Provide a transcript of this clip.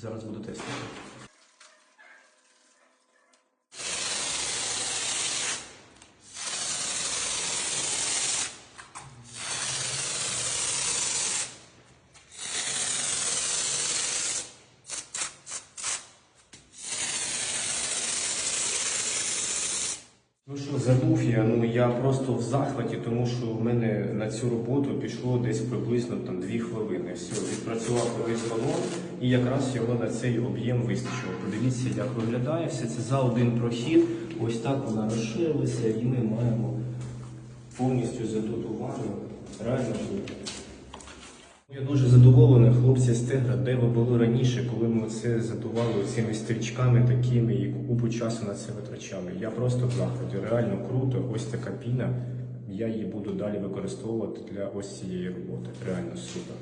Zaraz będę testował. Ну що, забув я, ну я просто в захваті, тому що в мене на цю роботу пішло десь приблизно там дві хвилини. Все, відпрацював весь балон і якраз його на цей об'єм вистачило. Подивіться, як виглядає все це за один прохід. Ось так вона розширилася, і ми маємо повністю задуту ванну. Реально круто. Я дуже задоволений, хлопці з тигра, де ви були раніше, коли ми це задували цими стрічками такими і купу часу на це витрачали. Я просто в захваті, реально круто. Ось така піна. Я її буду далі використовувати для ось цієї роботи. Реально супер.